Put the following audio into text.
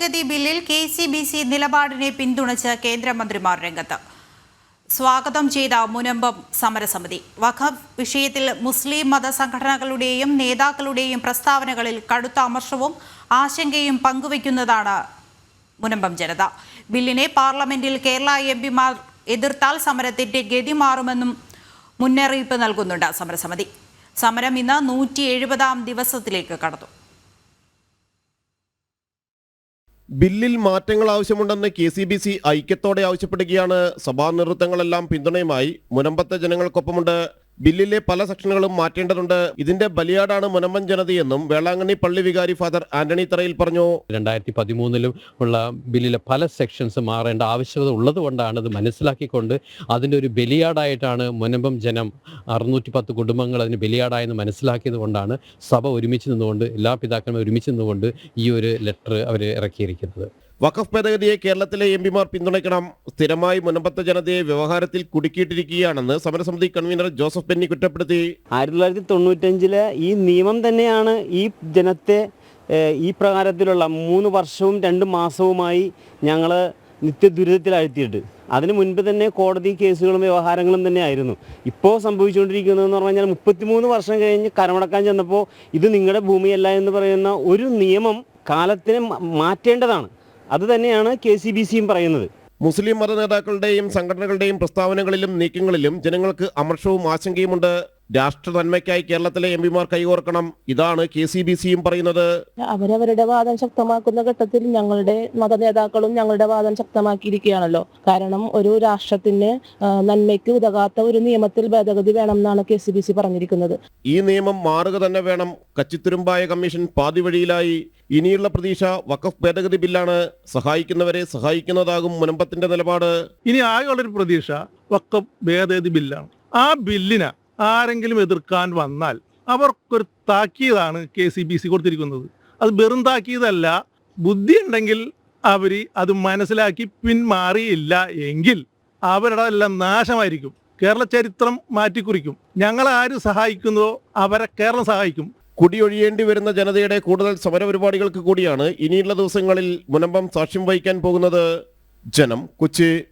ഭേദഗതി ബില്ലിൽ K C B C നിലപാടിനെ പിന്തുണച്ച് കേന്ദ്രമന്ത്രിമാർ രംഗത്ത്. സ്വാഗതം ചെയ്ത മുനമ്പം സമരസമിതി. വഖഫ് വിഷയത്തിൽ മുസ്ലിം മത സംഘടനകളുടെയും നേതാക്കളുടെയും പ്രസ്താവനകളിൽ കടുത്ത അമർഷവും ആശങ്കയും പങ്കുവയ്ക്കുന്നതാണ് മുനമ്പം ജനത. ബില്ലിനെ പാർലമെന്റിൽ കേരള എം പിമാർ എതിർത്താൽ സമരത്തിന്റെ ഗതി മാറുമെന്നും മുന്നറിയിപ്പ് നൽകുന്നുണ്ട് സമരസമിതി. സമരം ഇന്ന് നൂറ്റി എഴുപതാം ദിവസത്തിലേക്ക് കടന്നു. ബില്ലിൽ മാറ്റങ്ങൾ ആവശ്യമുണ്ടെന്ന് കെ സി ബി സി ഐക്യത്തോടെ ആവശ്യപ്പെടുകയാണ്. സഭാ നേതൃത്വങ്ങളെല്ലാം പിന്തുണയുമായി. മുനമ്പത്തെ ജനങ്ങൾക്കൊപ്പമുണ്ട് ബില്ലിലെ പല സെക്ഷനുകളും മാറ്റേണ്ടതുണ്ട്. ഇതിന്റെ ബലിയാടാണ് മുനമ്പൻ ജനതയെന്നും വേളാങ്കണ്ണി പള്ളി വികാരി ഫാദർ ആന്റണി തറയിൽ പറഞ്ഞു. രണ്ടായിരത്തി പതിമൂന്നിലും ഉള്ള ബില്ലിലെ പല സെക്ഷൻസ് മാറേണ്ട ആവശ്യകത ഉള്ളതുകൊണ്ടാണ് അത് മനസ്സിലാക്കിക്കൊണ്ട് അതിന്റെ ഒരു ബലിയാടായിട്ടാണ് മുനമ്പം ജനം അറുന്നൂറ്റി പത്ത് കുടുംബങ്ങൾ അതിന് ബലിയാടായെന്ന് മനസ്സിലാക്കിയത് കൊണ്ടാണ് സഭ ഒരുമിച്ച് നിന്നുകൊണ്ട് എല്ലാ പിതാക്കന്മാരും ഒരുമിച്ച് നിന്നുകൊണ്ട് ഈ ഒരു ലെറ്റർ അവർ ഇറക്കിയിരിക്കുന്നത്. വഖഫ് ഭേദഗതിയെ കേരളത്തിലെ എം പിമാർ പിന്തുണയ്ക്കണം സ്ഥിരമായി മുനമ്പത്ത ജനതയെ വ്യവഹാരത്തിൽ കുടുക്കിയിട്ടിരിക്കുകയാണെന്ന് സമരസമിതി കൺവീനർ ജോസഫ് ബെന്നി കുറ്റപ്പെടുത്തി. ആയിരത്തി തൊള്ളായിരത്തി തൊണ്ണൂറ്റഞ്ചിലെ ഈ നിയമം തന്നെയാണ് ഈ ജനത്തെ ഈ പ്രകാരത്തിലുള്ള മൂന്ന് വർഷവും രണ്ട് മാസവുമായി ഞങ്ങൾ നിത്യദുരിതത്തിലാഴ്ത്തിയിട്ട്. അതിന് മുൻപ് തന്നെ കോടതി കേസുകളും വ്യവഹാരങ്ങളും തന്നെ ആയിരുന്നു ഇപ്പോൾ സംഭവിച്ചുകൊണ്ടിരിക്കുന്നതെന്ന് പറഞ്ഞു കഴിഞ്ഞാൽ മുപ്പത്തിമൂന്ന് വർഷം കഴിഞ്ഞ് കരമടക്കാൻ ചെന്നപ്പോൾ ഇത് നിങ്ങളുടെ ഭൂമിയല്ല എന്ന് പറയുന്ന ഒരു നിയമം കാലത്തിന് മാറ്റേണ്ടതാണ്. അത് തന്നെയാണ് കെ സി ബി സിയും പറയുന്നത്. മുസ്ലിം മത നേതാക്കളുടെയും സംഘടനകളുടെയും പ്രസ്താവനകളിലും നീക്കങ്ങളിലും ജനങ്ങൾക്ക് അമർഷവും ആശങ്കയുമുണ്ട്. രാഷ്ട്ര നന്മയ്ക്കായി കേരളത്തിലെ എം പിമാർ കൈകോർക്കണം. ഇതാണ് കെ സി ബി സിയും പറയുന്നത്. അവരവരുടെ വാദം ശക്തമാക്കുന്ന ഘട്ടത്തിൽ ഞങ്ങളുടെ മത നേതാക്കളും ഞങ്ങളുടെ വാദം ശക്തമാക്കിയിരിക്കുകയാണല്ലോ. കാരണം ഒരു രാഷ്ട്രത്തിന് നന്മയ്ക്ക് ഉതകാത്ത ഒരു നിയമത്തിൽ ഭേദഗതി വേണം എന്നാണ് കെ സി ബി സി പറഞ്ഞിരിക്കുന്നത്. ഈ നിയമം മാറുക തന്നെ വേണം. കച്ചിത്തുരുമ്പായ കമ്മീഷൻ പാതി വഴിയിലായി. ഇനിയുള്ള പ്രതീക്ഷ വഖഫ് ഭേദഗതി ബില്ലാണ്. സഹായിക്കുന്നവരെ സഹായിക്കുന്നതാകും മുനമ്പത്തിന്റെ നിലപാട്. ഇനി ആകെയുള്ളൊരു പ്രതീക്ഷ വഖഫ് ഭേദഗതി ബില്ലാണ്. ആ ബില്ലിനെ ആരെങ്കിലും എതിർക്കാൻ വന്നാൽ അവർക്കൊരു താക്കീതാണ് കെ സി ബി സി കൊടുത്തിരിക്കുന്നത്. അത് വെറും താക്കീതല്ല ബുദ്ധി ഉണ്ടെങ്കിൽ അവർ അത് മനസ്സിലാക്കി പിന്മാറിയില്ല എങ്കിൽ അവരുടെ എല്ലാം നാശമായിരിക്കും. കേരള ചരിത്രം മാറ്റിക്കുറിക്കും. ഞങ്ങൾ ആര് സഹായിക്കുന്നതോ അവരെ കേരളം സഹായിക്കും. കുടിയൊഴിയേണ്ടി വരുന്ന ജനതയുടെ കൂടുതൽ സമരപരിപാടികൾക്ക് കൂടിയാണ് ഇനിയുള്ള ദിവസങ്ങളിൽ മുനമ്പം സാക്ഷ്യം വഹിക്കാൻ പോകുന്നത് ജനം. കൊച്ചി